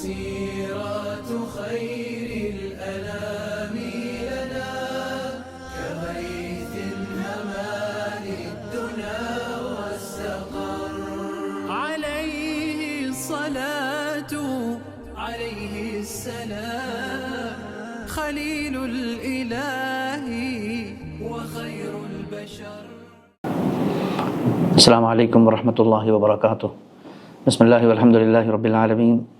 سيرة خير الأنام لنا كغيث هما للدنا واستقر عليه الصلاة عليه السلام. خليل الإله وخير البشر. السلام عليكم ورحمة الله وبركاته. بسم الله والحمد لله رب العالمين.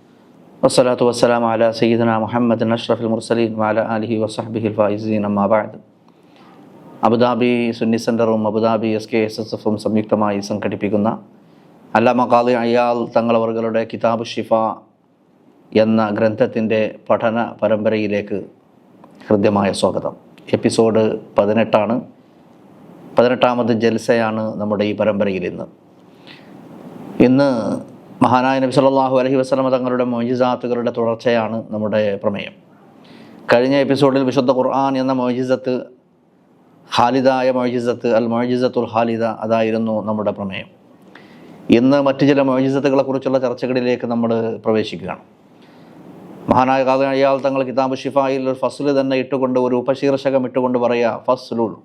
വസ്സലാത്തു വസ്സലാം അല സയ്യിദന മുഹമ്മദ് അഷ്റഫുൽ മുർസലീൻ വാല അലിഹി വസഹബിഹിൽ ഫൈസീൻ അമ്മാബാദ് അബുദാബി സുന്നി സെന്ററും Abu Dhabi S K S S എഫും സംയുക്തമായി സംഘടിപ്പിക്കുന്ന അല്ലാമ കാലി അയാൾ തങ്ങളവർകളുടെ കിതാബ് ഷിഫ എന്ന ഗ്രന്ഥത്തിന്റെ പഠന പരമ്പരയിലേക്ക് ഹൃദ്യമായ സ്വാഗതം. എപ്പിസോഡ് പതിനെട്ടാണ്. പതിനെട്ടാമത് ജൽസയാണ് നമ്മുടെ ഈ പരമ്പരയിൽ ഇന്ന്. ഇന്ന് മഹാനായ നബി സല്ലാഹു അലഹി വസ്ലമ തങ്ങളുടെ മോജിസാത്തുകളുടെ തുടർച്ചയാണ് നമ്മുടെ പ്രമേയം. കഴിഞ്ഞ എപ്പിസോഡിൽ വിശുദ്ധ ഖുർആൻ എന്ന മോജിസത്ത് ഖാലിദായ മോജിസത്ത് അൽ മോജിസത്തുൽ ഖാലിദ അതായിരുന്നു നമ്മുടെ പ്രമേയം. ഇന്ന് മറ്റു ചില മോജിസത്തുകളെ കുറിച്ചുള്ള ചർച്ചകളിലേക്ക് നമ്മൾ പ്രവേശിക്കുകയാണ്. മഹാനായ കാതയാൾ തങ്ങൾ കിതാബ് ഷിഫായിൽ ഒരു ഫസ്ല് തന്നെ ഇട്ടുകൊണ്ട് ഒരു ഉപശീർഷകം ഇട്ടുകൊണ്ട് പറയുക ഫസ്ലുൽ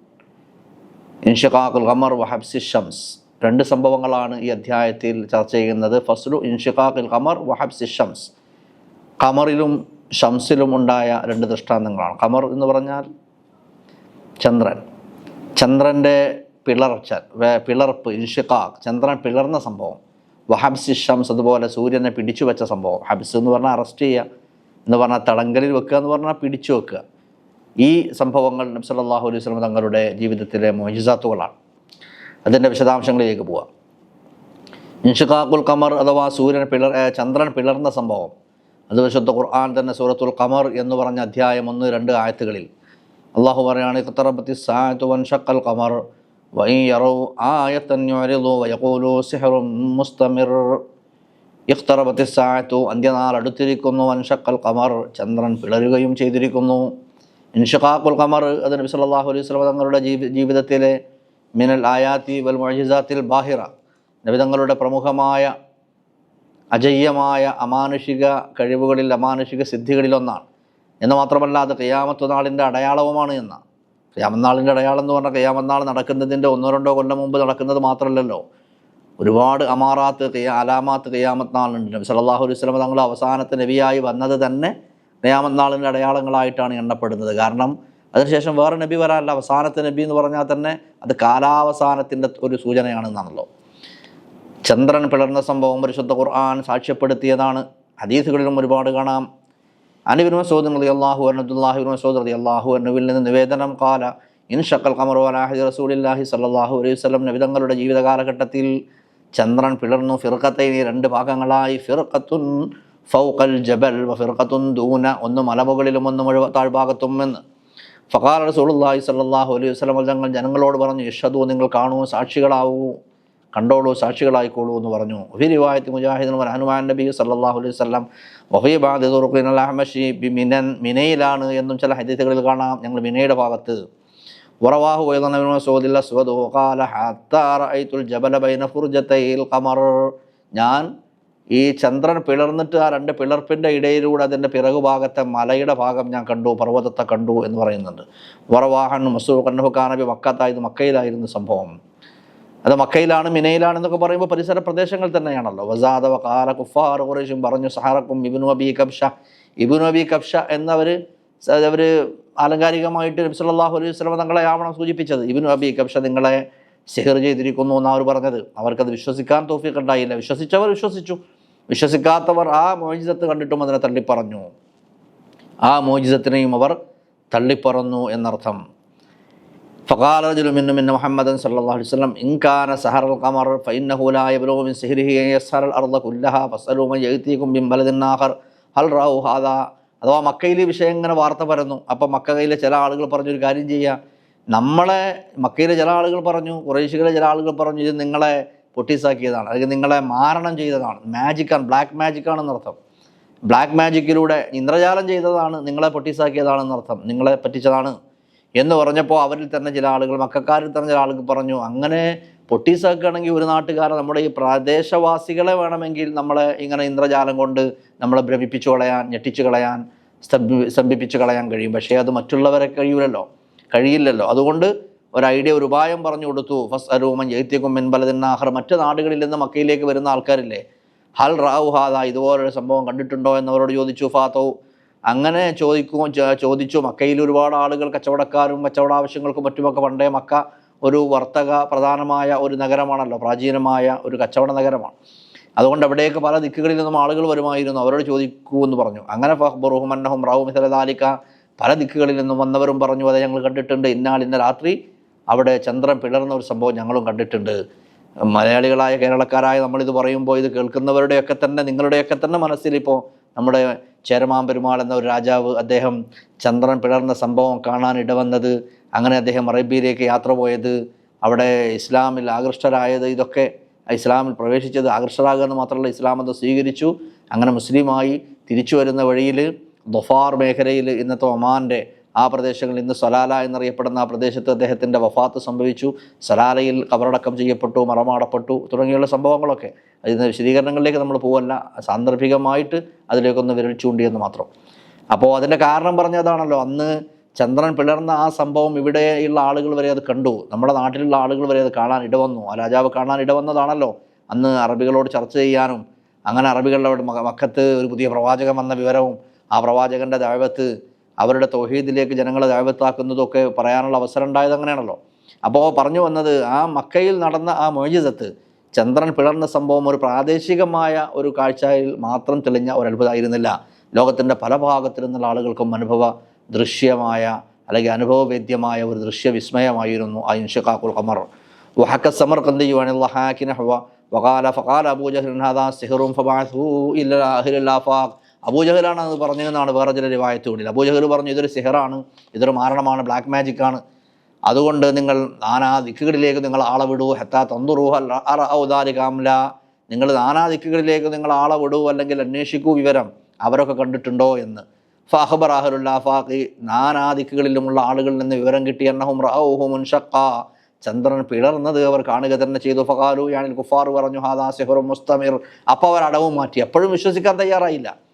ഇൻഷിഖാഖുൽ ഖമർ വഹബ്സി ഷംസ് രണ്ട് സംഭവങ്ങളാണ് ഈ അധ്യായത്തിൽ ചർച്ച ചെയ്യുന്നത്. ഫസ്ലു ഇൻഷിഖാഖിൽ ഖമർ വഹബ്സി ഷംസ്. ഖമറിലും ഷംസിലും ഉണ്ടായ രണ്ട് ദൃഷ്ടാന്തങ്ങളാണ്. ഖമർ എന്ന് പറഞ്ഞാൽ ചന്ദ്രൻ. ചന്ദ്രന്റെ പിളർച്ച പിളർപ്പ് ഇൻഷിഖാഖ് ചന്ദ്രൻ പിളർന്ന സംഭവം. വഹബ്സി ഷംസ് അതുപോലെ സൂര്യനെ പിടിച്ചു വെച്ച സംഭവം. ഹബ്സ് എന്ന് പറഞ്ഞാൽ അറസ്റ്റ് ചെയ്യുക എന്ന് പറഞ്ഞാൽ തടങ്കലിൽ വെക്കുക എന്ന് പറഞ്ഞാൽ പിടിച്ചു വെക്കുക. ഈ സംഭവങ്ങൾ നബി സല്ലല്ലാഹു അലൈഹി സ്വലം തങ്ങളുടെ ജീവിതത്തിലെ മോജിസാത്തുകളാണ് അതിന്റെ വിശദാംശങ്ങളിലേക്ക് പോവാം. ഇൻഷിഖാഖുൽ കമർ അഥവാ സൂര്യൻ പിളർ ചന്ദ്രൻ പിളർന്ന സംഭവം. അത് വിശുദ്ധ ഖുർആൻ തന്നെ സൂറത്തുൽ കമർ എന്ന് പറഞ്ഞ അധ്യായം ഒന്ന് രണ്ട് ആയത്തുകളിൽ. അള്ളാഹു പറയാണ് വൻഷഖൽ ഖമർ സിഹ്റും മുസ്തമിർ. അന്ത്യനാൾ അടുത്തിരിക്കുന്നു വൻഷക്കൽ ഖമർ ചന്ദ്രൻ പിളരുകയും ചെയ്തിരിക്കുന്നു. ഇൻഷിഖാഖുൽ കമർ അത് നബി അലൈഹി സ്വലം തങ്ങളുടെ ജീവി ജീവിതത്തിലെ മിനൽ ആയാത്തി വൽ മഴിസാത്തിൽ ബാഹിറ. നബിതങ്ങളുടെ പ്രമുഖമായ അജയ്യമായ അമാനുഷിക കഴിവുകളിൽ അമാനുഷിക സിദ്ധികളിലൊന്നാണ് എന്ന് മാത്രമല്ല അത് കയ്യാമത്ത് നാളിന്റെ അടയാളവുമാണ് എന്ന കയ്യാമത്ത് അടയാളം എന്ന് പറഞ്ഞാൽ കയ്യാമനാൾ നാൾ നടക്കുന്നതിന്റെ ഒന്നോ രണ്ടോ കൊല്ലം മുമ്പ് നടക്കുന്നത് മാത്രമല്ലല്ലോ. ഒരുപാട് അമാറാത്ത് കയ്യാ അലാമാത്ത് കയ്യാമത്ത് നാളുണ്ട്. നബി സല്ലല്ലാഹു അലൈഹി വസല്ലം തങ്ങൾ അവസാനത്തെ നബിയായി വന്നത് തന്നെ കയ്യാമത്ത് നാളിന്റെ അടയാളങ്ങളായിട്ടാണ് എണ്ണപ്പെടുന്നത്. കാരണം അതിനുശേഷം വേറെ നബി വരാനല്ല അവസാനത്തെ നബി എന്ന് പറഞ്ഞാൽ തന്നെ അത് കാലാവസാനത്തിന്റെ ഒരു സൂചനയാണെന്നാണല്ലോ. ചന്ദ്രൻ പിളർന്ന സംഭവം പരിശുദ്ധ ഖുർആൻ സാക്ഷ്യപ്പെടുത്തിയതാണ്. ഹദീസുകളിലും ഒരുപാട് കാണാം. അനിബിൻ മസൂദ് അലി അള്ളാഹു അനദുല്ലാഹിബിൻ മസൂദ് അലി അള്ളാഹു അന്നുവിൽ നിന്ന് നിവേദനം കാല ഇൻ ഷക്കൽ ഖമറു അലാഹി റസൂലില്ലാഹി സല്ലാഹു അലൈഹി വസ്ലം നബിതങ്ങളുടെ ജീവിത കാലഘട്ടത്തിൽ ചന്ദ്രൻ പിളർന്നു ഫിർക്കത്തെ രണ്ട് ഭാഗങ്ങളായി. ഫിർഖത്തുൻ ഫൗഖൽ ജബൽ ഫിർക്കത്തുൻ ദൂന ഒന്ന് മലമുകളിലും ഒന്ന് മുഴുവ താഴ്ഭാഗത്തും എന്ന്. ഫഖാർ റസൂലുള്ളാഹി സല്ലാഹു അലൈഹി വസ്ലം തങ്ങൾ ജനങ്ങളോട് പറഞ്ഞു യഷദു നിങ്ങൾ കാണൂ സാക്ഷികളാവൂ കണ്ടോളൂ സാക്ഷികളായിക്കോളൂ എന്ന് പറഞ്ഞു. ഒഫി റിവായത്ത് മുജാഹിദിൻ ഹനുമാൻ നബി സല്ലാഹു അലൈഹി വസ്ലം വഫി ബാദിദുറുഖിൻ അലഹമഷി ബി മിനൻ മിനയിലാണ് എന്നും ചില ഹദീസുകളിൽ കാണാം ഞങ്ങൾ മിനയുടെ ഭാഗത്ത്. ഉറവാഹു ഞാൻ ഈ ചന്ദ്രൻ പിളർന്നിട്ട് ആ രണ്ട് പിളർപ്പിന്റെ ഇടയിലൂടെ അതിന്റെ പിറകു ഭാഗത്തെ മലയുടെ ഭാഗം ഞാൻ കണ്ടു പർവതത്തെ കണ്ടു എന്ന് പറയുന്നുണ്ട്. വറവാഹൻ മസൂഖ് കാനബി മക്കത്തായത് മക്കയിലായിരുന്നു സംഭവം. അത് മക്കയിലാണ് മിനയിലാണ് എന്നൊക്കെ പറയുമ്പോൾ പരിസര പ്രദേശങ്ങൾ തന്നെയാണല്ലോ. വസാദവ കാല കുഫാർ കുറേശും പറഞ്ഞു സഹാറക്കും ഇബിനു അബി കബ്ഷ. ഇബിനു അബി കബ്ഷ എന്നവർ അവർ ആലങ്കാരികമായിട്ട് നബി അലൈഹി വസല്ലം തങ്ങളെ ആവണം സൂചിപ്പിച്ചത്. ഇബിനു അബി കബ്ഷ നിങ്ങളെ സിഹർ ചെയ്തിരിക്കുന്നു എന്നാണ് അവർ പറഞ്ഞത്. അവർക്കത് വിശ്വസിക്കാൻ തോഫിക്ക് ഉണ്ടായില്ല. വിശ്വസിച്ചവർ വിശ്വസിച്ചു. വിശ്വസിക്കാത്തവർ ആ മോചിതത്ത് കണ്ടിട്ടും അതിനെ തള്ളിപ്പറഞ്ഞു ആ മോചിതത്തിനെയും അവർ തള്ളിപ്പറഞ്ഞു എന്നർത്ഥം فقال رجل منهم ان محمدا صلى الله عليه وسلم ان كان سحر القمر فانه لا يبلغ من سحره ان يسهر الارض كلها فاسالوا من ياتيكم من بلد اخر هل راوا هذا അഥവാ മക്കയിലെ വിഷയം ഇങ്ങനെ വാർത്ത പരന്നു അപ്പം മക്കയിലെ ചില ആളുകൾ പറഞ്ഞൊരു കാര്യം ചെയ്യുക നമ്മളെ മക്കയിലെ ചില ആളുകൾ പറഞ്ഞു കുറേശികളെ ചില ആളുകൾ പറഞ്ഞു ഇത് നിങ്ങളെ പൊട്ടീസാക്കിയതാണ്. അല്ലെങ്കിൽ നിങ്ങളെ മാരണം ചെയ്തതാണ്. മാജിക്കാണ് ബ്ലാക്ക് മാജിക്കാണെന്നർത്ഥം ബ്ലാക്ക് മാജിക്കിലൂടെ ഇന്ദ്രജാലം ചെയ്തതാണ്. നിങ്ങളെ പൊട്ടിസാക്കിയതാണെന്നർത്ഥം നിങ്ങളെ പറ്റിച്ചതാണ് എന്ന് പറഞ്ഞപ്പോൾ അവരിൽ തന്നെ ചില ആളുകൾ മക്കാരിൽ തന്നെ ചില ആളുകൾ പറഞ്ഞു അങ്ങനെ പൊട്ടിസാക്കുകയാണെങ്കിൽ ഒരു നാട്ടുകാരെ നമ്മുടെ ഈ പ്രദേശവാസികളെ വേണമെങ്കിൽ നമ്മളെ ഇങ്ങനെ ഇന്ദ്രജാലം കൊണ്ട് നമ്മളെ ഭ്രമിപ്പിച്ചു കളയാൻ ഞെട്ടിച്ചു കളയാൻ സ്തംഭി സ്തംഭിപ്പിച്ചു കളയാൻ കഴിയും. പക്ഷേ അത് മറ്റുള്ളവരെ കഴിയൂലല്ലോ. കഴിയില്ലല്ലോ. അതുകൊണ്ട് ഒരു ഐഡിയ ഒരു ഉപായം പറഞ്ഞു കൊടുത്തു. ഫസ് അരൂമൻ ജൈത്യക്കും മെൻബലതിന്നാഹർ മറ്റ് നാടുകളിൽ നിന്ന് മക്കയിലേക്ക് വരുന്ന ആൾക്കാരില്ലേ? ഹൽ റാവു ഹാദ ഇതുപോലൊരു സംഭവം കണ്ടിട്ടുണ്ടോ എന്നവരോട് ചോദിച്ചു ഫാത്തോ. അങ്ങനെ ചോദിക്കും ചോദിച്ചു. മക്കയിൽ ഒരുപാട് ആളുകൾ കച്ചവടക്കാരും കച്ചവട ആവശ്യങ്ങൾക്കും മറ്റുമൊക്കെ പണ്ടേ മക്ക ഒരു വർത്തക പ്രധാനമായ ഒരു നഗരമാണല്ലോ. പ്രാചീനമായ ഒരു കച്ചവട നഗരമാണ്. അതുകൊണ്ട് അവിടേക്ക് പല ദിക്കുകളിൽ നിന്നും ആളുകൾ വരുമായിരുന്നു. അവരോട് ചോദിക്കൂ എന്ന് പറഞ്ഞു. അങ്ങനെ ഫഹ്ബറുഹും അന്നഹും റാവു മിസലദാലിക്ക പല ദിക്കുകളിൽ നിന്നും വന്നവരും പറഞ്ഞു. അത് ഞങ്ങൾ കണ്ടിട്ടുണ്ട്. ഇന്നാൾ ഇന്ന രാത്രി അവിടെ ചന്ദ്രൻ പിളർന്ന ഒരു സംഭവം ഞങ്ങളും കണ്ടിട്ടുണ്ട്. മലയാളികളായ കേരളക്കാരായ നമ്മളിത് പറയുമ്പോൾ ഇത് കേൾക്കുന്നവരുടെയൊക്കെ തന്നെ നിങ്ങളുടെയൊക്കെ തന്നെ മനസ്സിലിപ്പോൾ നമ്മുടെ ചേരമാൻ പെരുമാൾ എന്ന ഒരു രാജാവ് അദ്ദേഹം ചന്ദ്രൻ പിളർന്ന സംഭവം കാണാൻ ഇടവന്നത് അങ്ങനെ അദ്ദേഹം അറേബ്യയിലേക്ക് യാത്ര പോയത് അവിടെ ഇസ്ലാമിൽ ആകൃഷ്ടരായത് ഇതൊക്കെ ഇസ്ലാമിൽ പ്രവേശിച്ചത് ആകർഷരാകുക എന്ന് മാത്രമല്ല ഇസ്ലാം അത് സ്വീകരിച്ചു അങ്ങനെ മുസ്ലിമായി തിരിച്ചു വരുന്ന വഴിയിൽ ദൊഫാർ മേഖലയിൽ ഇന്നത്തെ ഒമാന്റെ ആ പ്രദേശങ്ങളിൽ ഇന്ന് സലാല എന്നറിയപ്പെടുന്ന ആ പ്രദേശത്ത് അദ്ദേഹത്തിന്റെ വഫാത്ത് സംഭവിച്ചു. സലാലയിൽ കബറടക്കം ചെയ്യപ്പെട്ടു മറമാടപ്പെട്ടു തുടങ്ങിയുള്ള സംഭവങ്ങളൊക്കെ. അതിന് വിശദീകരണങ്ങളിലേക്ക് നമ്മൾ പോവല്ല. സാന്ദർഭികമായിട്ട് അതിലേക്കൊന്ന് വിരൽ ചൂണ്ടിയെന്ന് മാത്രം. അപ്പോൾ അതിന്റെ കാരണം പറഞ്ഞതാണല്ലോ. അന്ന് ചന്ദ്രൻ പിളർന്ന ആ സംഭവം ഇവിടെയുള്ള ആളുകൾ വരെ അത് കണ്ടു. നമ്മുടെ നാട്ടിലുള്ള ആളുകൾ വരെ അത് കാണാൻ ഇടവന്നു. ആ രാജാവ് കാണാൻ ഇടവന്നതാണല്ലോ. അന്ന് അറബികളോട് ചർച്ച ചെയ്യാനും അങ്ങനെ അറബികളുടെ മക്കത്ത് ഒരു പുതിയ പ്രവാചകൻ വന്ന വിവരവും ആ പ്രവാചകന്റെ ദൈവത്ത് അവരുടെ തൗഹീദിലേക്ക് ജനങ്ങളെ ദൈവത്താക്കുന്നതൊക്കെ പറയാനുള്ള അവസരം ഉണ്ടായത് അങ്ങനെയാണല്ലോ അപ്പോൾ പറഞ്ഞു വന്നത് ആ മക്കയിൽ നടന്ന ആ മൊയ്ജിസത്ത് ചന്ദ്രൻ പിളർന്ന സംഭവം ഒരു പ്രാദേശികമായ ഒരു കാഴ്ചയിൽ മാത്രം തെളിഞ്ഞ ഒരു അത്ഭുതമായിരുന്നില്ല ലോകത്തിൻ്റെ പല ഭാഗത്തു നിന്നുള്ള ആളുകൾക്കും അനുഭവ ദൃശ്യമായ അല്ലെങ്കിൽ അനുഭവവേദ്യമായ ഒരു ദൃശ്യവിസ്മയമായിരുന്നു ആ ഇൻഷഖാഖുൽ ഖമർ وحكى السمرقندي عن الضحاك نحو وقال فقال أبو جهل هذا سحر فبعثه إلى أهل الآفاق അബൂജഹലാണ് അത് പറഞ്ഞതെന്നാണ് വേറെ ചില റിവായത്തുകളിൽ അബൂജഹൽ പറഞ്ഞു ഇതൊരു സിഹറാണ് ഇതൊരു മാരണമാണ് ബ്ലാക്ക് മാജിക് ആണ്. അതുകൊണ്ട് നിങ്ങൾ നാനാ ദിക്കുകളിലേക്ക് നിങ്ങൾ ആളെ വിടൂ. ഹെത്താ തന്തുറൂഹ ഔദാലി കാംല നിങ്ങൾ നാനാ ദിക്കുകളിലേക്ക് നിങ്ങൾ ആളെ വിടൂ അല്ലെങ്കിൽ അന്വേഷിക്കൂ വിവരം അവരൊക്കെ കണ്ടിട്ടുണ്ടോ എന്ന്. ഫഹബർ അഹലുല്ലാഫാഖി നാനാ ദിക്കുകളിലുമുള്ള ആളുകളിൽ നിന്ന് വിവരം കിട്ടി. എന്നഹും റഹു മുൻഷക്ക ചന്ദ്രൻ പിളർന്നത് അവർ കാണുക തന്നെ ചെയ്തു. ഫഖാലു യാനിൽ കുഫാർ പറഞ്ഞു ഹാദാ സിഹറു മുസ്തമിർ. അപ്പോൾ അവർ അടവ് മാറ്റി. അപ്പോഴും വിശ്വസിക്കാൻ തയ്യാറായില്ല.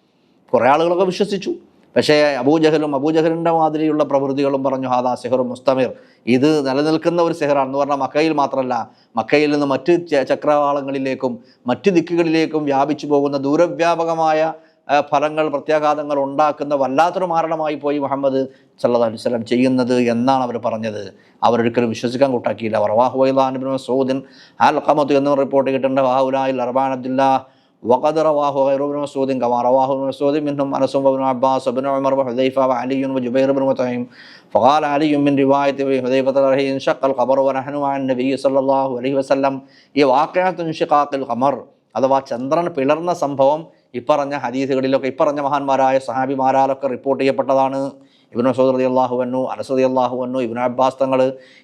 കുറേ ആളുകളൊക്കെ വിശ്വസിച്ചു. പക്ഷേ അബൂജഹലും അബൂജഹലിന്റെ മാതിരിയുള്ള പ്രവൃത്തികളും പറഞ്ഞു ഹാദാ സെഹറും മുസ്തമീർ. ഇത് നിലനിൽക്കുന്ന ഒരു സെഹറാണെന്ന് പറഞ്ഞാൽ മക്കയിൽ മാത്രമല്ല മക്കയിൽ നിന്ന് മറ്റ് ചക്രവാളങ്ങളിലേക്കും മറ്റ് ദിക്കുകളിലേക്കും വ്യാപിച്ചു പോകുന്ന ദൂരവ്യാപകമായ ഫലങ്ങൾ പ്രത്യാഘാതങ്ങൾ ഉണ്ടാക്കുന്ന വല്ലാത്തൊരു മാരണമായി പോയി മുഹമ്മദ് സല്ലാ അലൈഹി വസല്ലം ചെയ്യുന്നത് എന്നാണ് അവർ പറഞ്ഞത്. അവരൊരിക്കലും വിശ്വസിക്കാൻ കൂട്ടാക്കിയില്ല. റവാഹു വൈലാൻ സൗദിൻ അൽ ഖമത്ത് എന്ന് റിപ്പോർട്ട് കിട്ടേണ്ട വാഹുലായിൽ അർബാൻ അബ്ദുല്ലാ وقد رواه غير ابن مسعود كما رواه ابن مسعود منهم انس وابن عباس وابن عمر وحذيفه وعلي وجبير بن مطعم فقال علي من روايه ابي حذيفه رضي انشق القمر ونحن مع النبي صلى الله عليه وسلم ഈ വാക്കയത്ത് ഇൻഷിഖാഖിൽ ഖമർ അഥവാ ചന്ദ്രൻ പിളർന്ന സംഭവം ഇപ്പറഞ്ഞ ഹദീസുകളിലൊക്കെ ഇപ്പറഞ്ഞ മഹാന്മാരായ സഹാബിമാരാലൊക്കെ റിപ്പോർട്ട് ചെയ്യപ്പെട്ടതാണ് ഇബ്നു മസൂദ് റതി അള്ളാഹു വന്നു അനസ് റതി അള്ളാഹു വന്നു ഇബ്നു അബ്ബാസ് തങ്ങൾ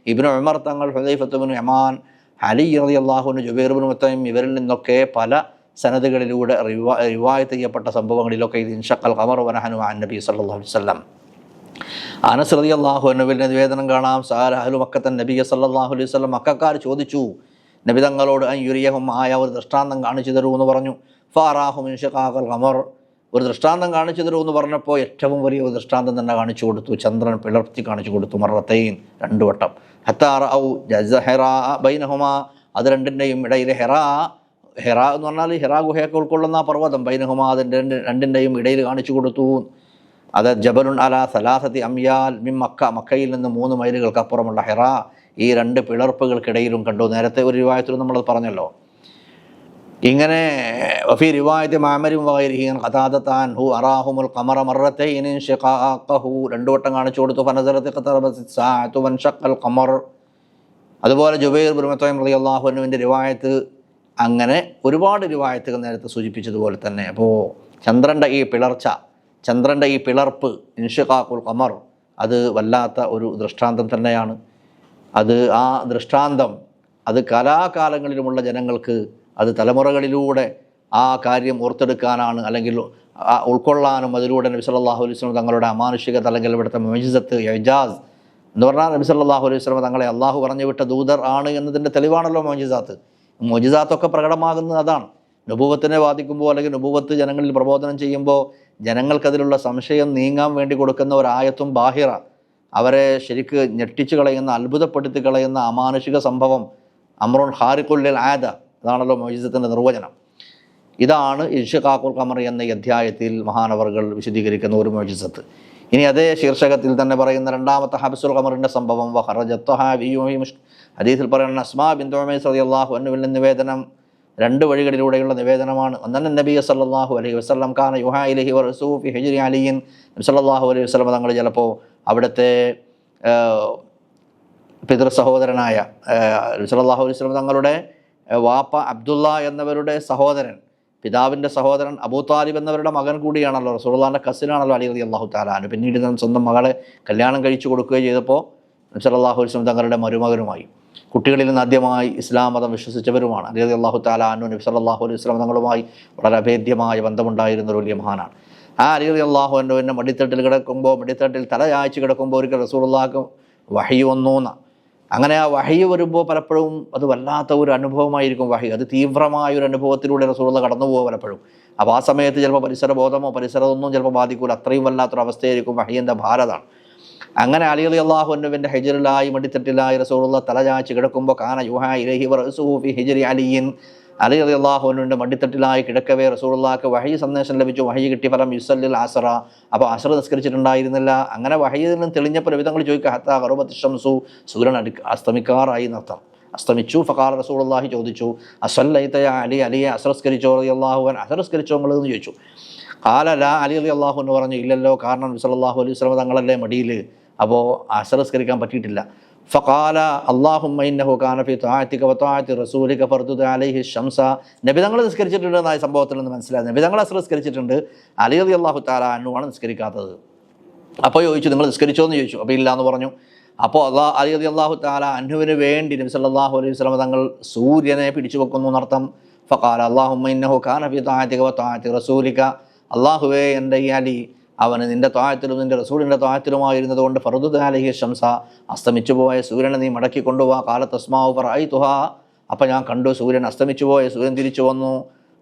ഇബ്നു ഉമർ തങ്ങൾ ഹുദൈഫത്തുബിൻ യമാൻ അലി റതി അള്ളാഹുവിന് ജുബൈർ ബിൻ മുത്തയും ഇവരിൽ നിന്നൊക്കെ പല സനദുകളിലൂടെ റിവാ റിവായത്ത് ചെയ്യപ്പെട്ട സംഭവങ്ങളിലൊക്കെ ഇത് ഇൻഷക്കൽ ഖമർ വനഹനു അൻ നബി സല്ലല്ലാഹു അലൈഹി വസല്ലം. അനസ് റതി അള്ളാഹു അനുവിന്റെ നിവേദനം കാണാം. സാര മക്കത്തൻ നബി സല്ലല്ലാഹു അലൈഹി വസല്ലം മക്കാർ ചോദിച്ചു നബി തങ്ങളോട് അൻ യുരിയഹും ആയ ഒരു ദൃഷ്ടാന്തം കാണിച്ചു തരൂ എന്ന് പറഞ്ഞു. ഫാറാഹു ഇൻഷഖാഖൽ ഖമർ. ഒരു ദൃഷ്ടാന്തം കാണിച്ചു തരൂ എന്ന് പറഞ്ഞപ്പോൾ ഏറ്റവും വലിയ ഒരു ദൃഷ്ടാന്തം തന്നെ കാണിച്ചു കൊടുത്തു. ചന്ദ്രൻ പിളർത്തി കാണിച്ചു കൊടുത്തു മറത്തൈൻ രണ്ടു വട്ടം. ഹത്താർ ഔ ജസഹെറ ബൈനഹുമാ. അത് രണ്ടിന്റെയും ഇടയിൽ ഹെറാ ഹെറ എന്ന് പറഞ്ഞാൽ ഹെറാ ഗുഹയൊക്കെ ഉൾക്കൊള്ളുന്ന പർവതം ബൈനഹുമ അതിന്റെ രണ്ട് രണ്ടിന്റെയും ഇടയിൽ കാണിച്ചു കൊടുത്തു. അത് ജബലുൻ അല സലാസത്തി അംയാൽ മിം മക്ക മക്കയിൽ നിന്ന് മൂന്ന് മൈലുകൾക്ക് അപ്പുറമുള്ള ഹെറ. ഈ രണ്ട് പിളർപ്പുകൾക്കിടയിലും കണ്ടു. നേരത്തെ ഒരു രൂപായത്തിൽ നമ്മൾ പറഞ്ഞല്ലോ. ഇങ്ങനെ വഫി റിവായത്ത് മാമരും വൈരിഹിൻ ഖതാദത്താൻ ഹു അറാഹുമുൽ ഖമറ മറത്തൈൻ ഷിഖാഖഹു രണ്ടു വട്ടം കാണിച്ചു കൊടുത്തു. സാഅത്തു വൻഷഖൽ ഖമർ. അതുപോലെ ജുബൈർ ബ്രഹ്മത്തോയം റളിയല്ലാഹു അൻഹുവിന്റെ റിവായത്ത് അങ്ങനെ ഒരുപാട് രൂപായത്തുകൾ നേരത്തെ സൂചിപ്പിച്ചതുപോലെ തന്നെ. അപ്പോൾ ചന്ദ്രന്റെ ഈ പിളർച്ച ചന്ദ്രന്റെ ഈ പിളർപ്പ് ഇൻഷിഖാഖുൽ ഖമർ അത് വല്ലാത്ത ഒരു ദൃഷ്ടാന്തം തന്നെയാണ്. അത് ആ ദൃഷ്ടാന്തം അത് കലാകാലങ്ങളിലുമുള്ള ജനങ്ങൾക്ക് അത് തലമുറകളിലൂടെ ആ കാര്യം ഓർത്തെടുക്കാനാണ് അല്ലെങ്കിൽ ഉൾക്കൊള്ളാനും അതിലൂടെ നബി സല്ലല്ലാഹു അലൈഹി വസല്ലം തങ്ങളുടെ അമാനുഷിക അല്ലെങ്കിൽ ഇവിടുത്തെ മെജിസത്ത് എജാസ് എന്ന് പറഞ്ഞാൽ നബി സല്ലല്ലാഹു അലൈഹി വസല്ലം തങ്ങളെ അള്ളാഹു പറഞ്ഞു വിട്ട ദൂതർ ആണ് എന്നതിന്റെ തെളിവാണല്ലോ മോജിസാത്ത് മോജിസാത്തൊക്കെ പ്രകടമാകുന്നത് അതാണ്. നുപൂവത്തിനെ വാദിക്കുമ്പോൾ അല്ലെങ്കിൽ നുപൂവത്ത് ജനങ്ങളിൽ പ്രബോധനം ചെയ്യുമ്പോൾ ജനങ്ങൾക്കതിലുള്ള സംശയം നീങ്ങാൻ വേണ്ടി കൊടുക്കുന്ന ഒരായത്തും ബാഹിറ അവരെ ശരിക്ക് ഞെട്ടിച്ചു കളയുന്ന അത്ഭുതപ്പെടുത്തി കളയുന്ന അമാനുഷിക സംഭവം അമ്രോൺ ഹാരിക്കുള്ളിൽ ആദ അതാണല്ലോ മോജിസത്തിന്റെ നിർവചനം. ഇതാണ് ഇഷഖാഖുൽ ഖമർ എന്ന അധ്യായത്തിൽ മഹാനവറുകൾ വിശദീകരിക്കുന്ന ഒരു മോജിസത്ത്. ഇനി അതേ ശീർഷകത്തിൽ തന്നെ പറയുന്ന രണ്ടാമത്തെ ഹബിസുൽ ഖമറിന്റെ സംഭവം ഹദീസിൽ പറയുന്ന അസ്മാ ബിന്ദുമൈസ് അള്ളാഹു അൻഹുവിന്റെ നിവേദനം രണ്ട് വഴികളിലൂടെയുള്ള നിവേദനമാണ്. ഒന്നൻ നബി സല്ലല്ലാഹു അലൈഹി വസ്ലം ഖാൻ യുഹാ ഇലൈഹി വറസൂ ഹിജുരി അലിയൻ. സല്ലല്ലാഹു അലൈഹി വസല്ലം തങ്ങൾ ചിലപ്പോൾ അവിടുത്തെ പിതൃ സഹോദരനായ സല്ലാഹു അലൈഹി വസ്ലം തങ്ങളുടെ വാപ്പ അബ്ദുള്ള എന്നവരുടെ സഹോദരൻ പിതാവിന്റെ സഹോദരൻ അബൂ താലിബ് എന്നവരുടെ മകൻ കൂടിയാണല്ലോ റസൂള്ളാന്റെ കസിനാണല്ലോ അലി അലി അള്ളാഹു താലാന് പിന്നീട് സ്വന്തം മകളെ കല്യാണം കഴിച്ചു കൊടുക്കുകയും ചെയ്തപ്പോൾ സല്ലല്ലാഹു അലൈഹി വസ്ലം തങ്ങളുടെ മരുമകനുമായി. കുട്ടികളിൽ നിന്ന് ആദ്യമായി ഇസ്ലാം മതം വിശ്വസിച്ചവരുമാണ്. അലി അള്ളാഹു താലാനു നബി സല്ലല്ലാഹു അലൈഹി വസല്ലം തങ്ങളുമായി വളരെ അഭേദ്യമായ ബന്ധമുണ്ടായിരുന്ന ഒരു വലിയ മഹാനാണ്. ആ അലി അള്ളാഹു എന്റെ മടിത്തട്ടിൽ കിടക്കുമ്പോൾ മടിത്തട്ടിൽ തല ചായച്ച് കിടക്കുമ്പോൾ ഒരിക്കൽ റസൂലുള്ളാഹ്ക്ക് വഹി വന്നൂന്ന അങ്ങനെ ആ വഹി വരുമ്പോൾ പലപ്പോഴും അത് വല്ലാത്ത ഒരു അനുഭവമായിരിക്കും വഹി. അത് തീവ്രമായ ഒരു അനുഭവത്തിലൂടെ റസൂള്ള കടന്നു പോകുക പലപ്പോഴും. അപ്പോൾ ആ സമയത്ത് ചിലപ്പോൾ പരിസര ബോധമോ പരിസരമൊന്നും ചിലപ്പോൾ ബാധിക്കൂല. അത്രയും വല്ലാത്തൊരു അവസ്ഥയായിരിക്കും വഹിയന്റെ ഭാരതാണ്. അങ്ങനെ അലി അലി അള്ളാഹുനുവിന്റെ ഹെജിറിലായി മടിത്തട്ടിലായി റസൂറുള്ള തലചാച്ച് കിടക്കുമ്പോൾ കാന യുഹാ ഇലഹി വറസൂഫി ഹിജറി അലിയിൻ. അലി അലി അള്ളാഹുനുവിന്റെ മടിത്തട്ടിലായി കിടക്കവേ റസൂറുള്ളാക്ക് വഹി സന്ദേശം ലഭിച്ചു. വഹി കിട്ടി ഫലം യുസല്ലിൽ ആസറ അപ്പോൾ അസർ നിസ്കരിച്ചിട്ടുണ്ടായിരുന്നില്ല. അങ്ങനെ വഹയിൽ നിന്നും തെളിഞ്ഞപ്പോൾ വിധങ്ങൾ ചോദിക്കുക ഹത്താ കറുപത്ത് ഷംസു സൂര്യൻ അടി അസ്തമിക്കാറായി എന്നർത്ഥം. അസ്തമിച്ചു. ഫക്കാർ റസൂലുള്ളാഹി ചോദിച്ചു അസല്ലൈത്തയ അലി? അലിയെ അസറസ്കരിച്ചോ അലി അള്ളാഹുവൻ അസറസ്കരിച്ചോ എന്ന് ചോദിച്ചു. കാലല അലി അലി അള്ളാഹു എന്ന് പറഞ്ഞു ഇല്ലല്ലോ കാരണം സല്ലല്ലാഹു അലൈഹി വസല്ലം തങ്ങളല്ലേ മടിയിൽ അപ്പോൾ അസറസ്കരിക്കാൻ പറ്റിയിട്ടില്ല. ഫഖാല അള്ളാഹുമ്മ ഇന്നഹു കാന ഫി തആതിക വ തആതി റസൂലിക ഫർദുദ് അലൈഹി ഷംസ. നബി തങ്ങൾ നിസ്കരിച്ചിട്ടുണ്ട് എന്നായ സംഭവത്തിൽ നിന്ന് മനസ്സിലായത്. നബി തങ്ങൾ നിസ്കരിച്ചിട്ടുണ്ട് അലി അലി അള്ളാഹു താല അന്നുവാണ് നിസ്കരിക്കാത്തത്. അപ്പോൾ ചോദിച്ചു നിങ്ങൾ നിസ്കരിച്ചോ എന്ന് ചോദിച്ചു. അപ്പോൾ ഇല്ല എന്ന് പറഞ്ഞു. അപ്പോൾ അള്ളാ അലി അലി അള്ളാഹു താല അന്നുവിന് വേണ്ടി നബി സല്ലല്ലാഹു അലൈഹി വസല്ലം തങ്ങൾ സൂര്യനെ പിടിച്ചു വെക്കുന്നു എന്നർത്ഥം. ഫഖാല അള്ളാഹുമ്മ ഇന്നഹു കാന ഫി തആതിക വ തആതി റസൂലിക. അള്ളാഹുവേ എന്റെ ഈ അലി അവന് നിന്റെ താഴത്തിലും നിന്റെ റസൂലിന്റെ താഴത്തിലുമായിരുന്നത് കൊണ്ട് ഫറുദ് അലഹി ഷംസ അസ്തമിച്ചു പോയ സൂര്യനെ നീ മടക്കി കൊണ്ടുപോവാ കാലത്തസ്മാവ് ഫറായി തുഹ അപ്പം ഞാൻ കണ്ടു സൂര്യൻ അസ്തമിച്ചു പോയ സൂര്യൻ തിരിച്ചു വന്നു.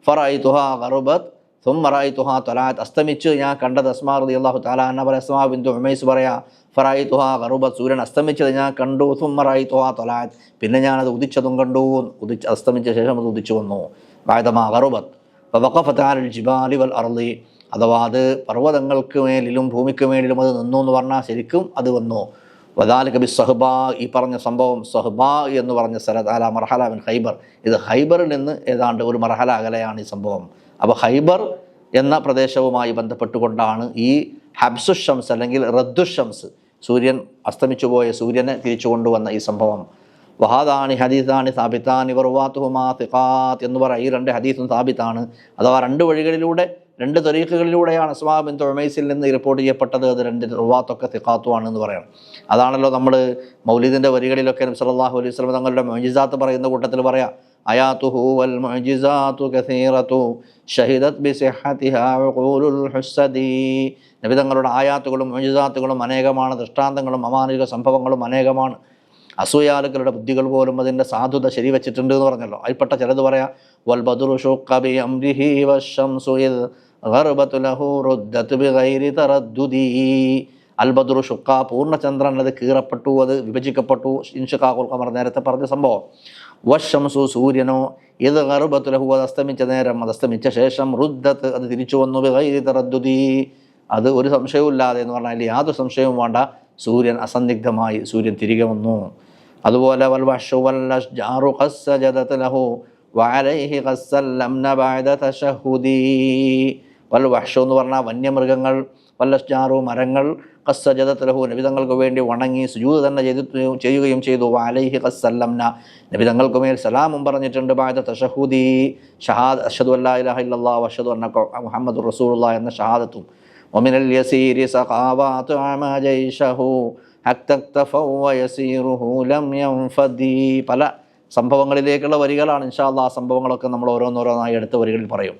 ഫറായി തുഹ ഗറുബത്ത് മറായി തുഹ തൊലാത്ത്. അസ്തമിച്ച് ഞാൻ കണ്ടത് അസ്മാർ റതി അള്ളാഹു താല എന്ന പറയാ അസ്മാ ബിന്ദു ഉമൈസ് പറയാ ഫറായി തുഹ ഗറുബത്ത് സൂര്യൻ അസ്തമിച്ചത് ഞാൻ കണ്ടു. തുമ്മറായി തുഹ തൊലാത്ത്. പിന്നെ ഞാനത് ഉദിച്ചതും കണ്ടു. ഉദിച്ച് അസ്തമിച്ച ശേഷം അത് ഉദിച്ചു വന്നു. വായതമാ ഗറുബത്ത് വഖഫത്ത് അലൽ ജിബാലി വൽ അർളി. അഥവാ അത് പർവതങ്ങൾക്ക് മേലിലും ഭൂമിക്ക് മേലിലും അത് നിന്നു എന്ന് പറഞ്ഞാൽ ശരിക്കും അത് വന്നു. വദാലിക ബി സഹബ ഈ പറഞ്ഞ സംഭവം സഹ്ബാ എന്ന് പറഞ്ഞ സ്ഥലത്ത് അല മർഹല ബിൻ ഹൈബർ ഇത് ഹൈബറിൽ നിന്ന് ഏതാണ്ട് ഒരു മർഹല അകലെയാണ് ഈ സംഭവം. അപ്പോൾ ഹൈബർ എന്ന പ്രദേശവുമായി ബന്ധപ്പെട്ടുകൊണ്ടാണ് ഈ ഹബ്സു ഷംസ് അല്ലെങ്കിൽ റദ്ദു ഷംസ് സൂര്യൻ അസ്തമിച്ചു പോയ സൂര്യനെ തിരിച്ചു കൊണ്ടുവന്ന ഈ സംഭവം. വഹാദാനി ഹദീസാനി സാബിത്താനി വർവാത്തുഹുമാ തിഖാത്ത് എന്ന് പറയുക ഈ രണ്ട് ഹദീസും സാബിത്താണ് അഥവാ രണ്ട് വഴികളിലൂടെ രണ്ട് തൊരീഖുകളിലൂടെയാണ് അസ്മാ ബിൻ തൊഴമൈസിൽ നിന്ന് റിപ്പോർട്ട് ചെയ്യപ്പെട്ടത്. അത് രണ്ട് റുവാത്തൊക്കെ തിക്കാത്തുവാണെന്ന് പറയണം അതാണല്ലോ നമ്മൾ മൗലിദിന്റെ വരികളിലൊക്കെ സല്ലല്ലാഹു അലൈഹി സ്വലം തങ്ങളുടെ മൊജിസാത്ത് പറയുന്ന കൂട്ടത്തിൽ പറയാം അയാത്തുഹു കസീറത്തു ഹുസ്സദി. നബി തങ്ങളുടെ ആയാത്തുകളും മൊഴിജാത്തുകളും അനേകമാണ് ദൃഷ്ടാന്തങ്ങളും അമാനുക സംഭവങ്ങളും അനേകമാണ്. അസൂയാലുക്കളുടെ ബുദ്ധികൾ പോലും അതിന്റെ സാധുത ശരിവെച്ചിട്ടുണ്ട് എന്ന് പറഞ്ഞല്ലോ. അതിൽപ്പെട്ട ചിലത് പറയാം വൽ ബി അംരിഹി ഇദ് ഗർബതു ലഹു റുദ്ദത് ബിഗൈരി തറദ്ദുദി. അൽ ബദുറു ഷുക്ക പൂർണചന്ദ്രൻ അത് കീറപ്പെട്ടു അത് വിഭജിക്കപ്പെട്ടു ഇൻഷുഖാഖുൽ ഖമർ നേരത്തെ പറഞ്ഞ സംഭവം. വശംസു സൂര്യനോ ഇത് ഗർഭത്തുലഹു അത് അസ്തമിച്ച നേരം അത് അസ്തമിച്ച ശേഷം റുദ്ദത്ത് അത് തിരിച്ചു വന്നു ബിഗൈരി തറദ്ദുദി. അത് ഒരു സംശയവും ഇല്ലാതെ എന്ന് പറഞ്ഞാൽ യാതൊരു സംശയവും വേണ്ട സൂര്യൻ അസന്ദിഗ്ധമായി സൂര്യൻ തിരികെ വന്നു. അതുപോലെ വൽ വഷു വൽ ജാറു ഖസ്സജദത് ലഹു. വലൈഹി ഖസ്സല്ലംന വൽ വഹ്ഷു എന്ന് പറഞ്ഞാൽ വന്യമൃഗങ്ങൾ വല്ലസ്ജാറു മരങ്ങൾ കസ്സജത തലഹു നബിതങ്ങൾക്ക് വേണ്ടി വണങ്ങി സുജൂത് തന്നെ ചെയ്തു ചെയ്യുകയും ചെയ്തു. വാലൈഹി കസ്സല്ലംന നബിതങ്ങൾക്ക് മേൽ സലാമും പറഞ്ഞിട്ടുണ്ട് ബാദ തഷഹുദി ഷഹാദ് അഷദ് അല്ലാ വഷദ് മുഹമ്മദ് റസൂലുള്ള എന്ന ഷഹാദത്തും. ഒമിനൽ യസീരി സഖാവാത്തു ജൈഷഹു ഹക്തക്തഫൗ യസീറുഹു ലം യൻഫദി പല സംഭവങ്ങളിലേക്കുള്ള വരികളാണ് ഇൻഷാല്ല ആ സംഭവങ്ങളൊക്കെ നമ്മൾ ഓരോന്നോരോന്നായി എടുത്ത വരികളിൽ പറയും.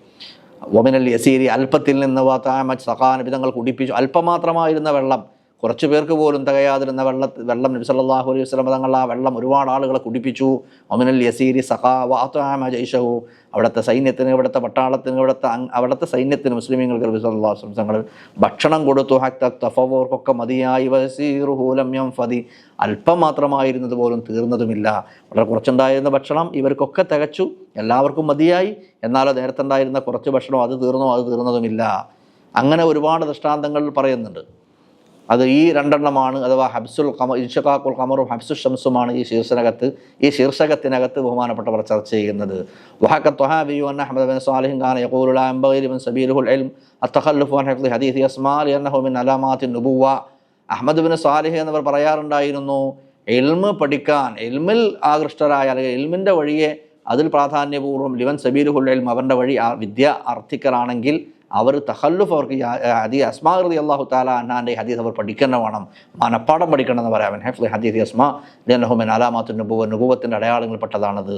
ഒമിനൽ യസീരി അല്പത്തിൽ നിന്ന് വാത്താമ സഹാനുഭിതങ്ങൾ തങ്ങൾ കുടിപ്പിച്ചു. അല്പമാത്രമായിരുന്ന വെള്ളം കുറച്ച് പേർക്ക് പോലും തികയാതിരുന്ന വെള്ള വെള്ളം നബി സല്ലല്ലാഹു അലൈഹി വസല്ലം തങ്ങൾ ആ വെള്ളം ഒരുപാട് ആളുകളെ കുടിപ്പിച്ചു. ഒമിനൽ യസീരി സഹാ വാത്താമ ജയ്ഷഹു. അവിടുത്തെ സൈന്യത്തിന് ഇവിടുത്തെ പട്ടാളത്തിന് ഇവിടുത്തെ അവിടുത്തെ സൈന്യത്തിന് മുസ്ലിമീങ്ങൾക്ക് നബി സല്ലല്ലാഹു വസ്ലം തങ്ങൾ ഭക്ഷണം കൊടുത്തു. ഹക്ത തഫവർക്കൊക്കെ മതിയായി. വസീറുഹൂലം യം ഫതി അല്പം മാത്രമായിരുന്നത് പോലും തീർന്നതുമില്ല. വളരെ കുറച്ചുണ്ടായിരുന്ന ഭക്ഷണം ഇവർക്കൊക്കെ തികച്ചു. എല്ലാവർക്കും മതിയായി. എന്നാലോ നേരത്തെ ഉണ്ടായിരുന്ന കുറച്ച് ഭക്ഷണം അത് തീർന്നോ അത് തീർന്നതുമില്ല. അങ്ങനെ ഒരുപാട് ദൃഷ്ടാന്തങ്ങൾ പറയുന്നുണ്ട്. അത് ഈ രണ്ടെണ്ണമാണ്. അഥവാ ഹബ്സുൽ ഖമർ ഇൻഷഖാഖുൽ ഖമറും ഹബ്സുൽ ഷംസുമാണ് ഈ ശീർഷകത്ത് ഈ ശീർഷകത്തിനകത്ത് ബഹുമാനപ്പെട്ടവർ ചർച്ച ചെയ്യുന്നത്. അഹമ്മദ് ബിൻ സാലിഹ് എന്നിവർ പറയാറുണ്ടായിരുന്നു എൽമ് പഠിക്കാൻ എൽമിൽ ആകൃഷ്ടരായ അല്ലെങ്കിൽ എൽമിന്റെ വഴിയെ അതിൽ പ്രാധാന്യപൂർവം ലിവൻ സബീലുഹുൽ ഇൽം അവന്റെ വഴി ആ വിദ്യ അർത്ഥിക്കലാണെങ്കിൽ അവർ തഹല്ലുഫ് അവർക്ക് ഹദീ അസ്മാ റതി അള്ളാഹു താല അന്നാന്റെ ഹദീസ് അവർ പഠിക്കണം വേണം. മനപ്പാടം പഠിക്കണം എന്ന് പറയാൻ ഹെഫ്ലി ഹദീസ് അസ്മാ ലഹുമൻ അലാമാത്തു നുബുവ നുബുവത്തിന്റെ അടയാളങ്ങളിൽ പെട്ടതാണത്.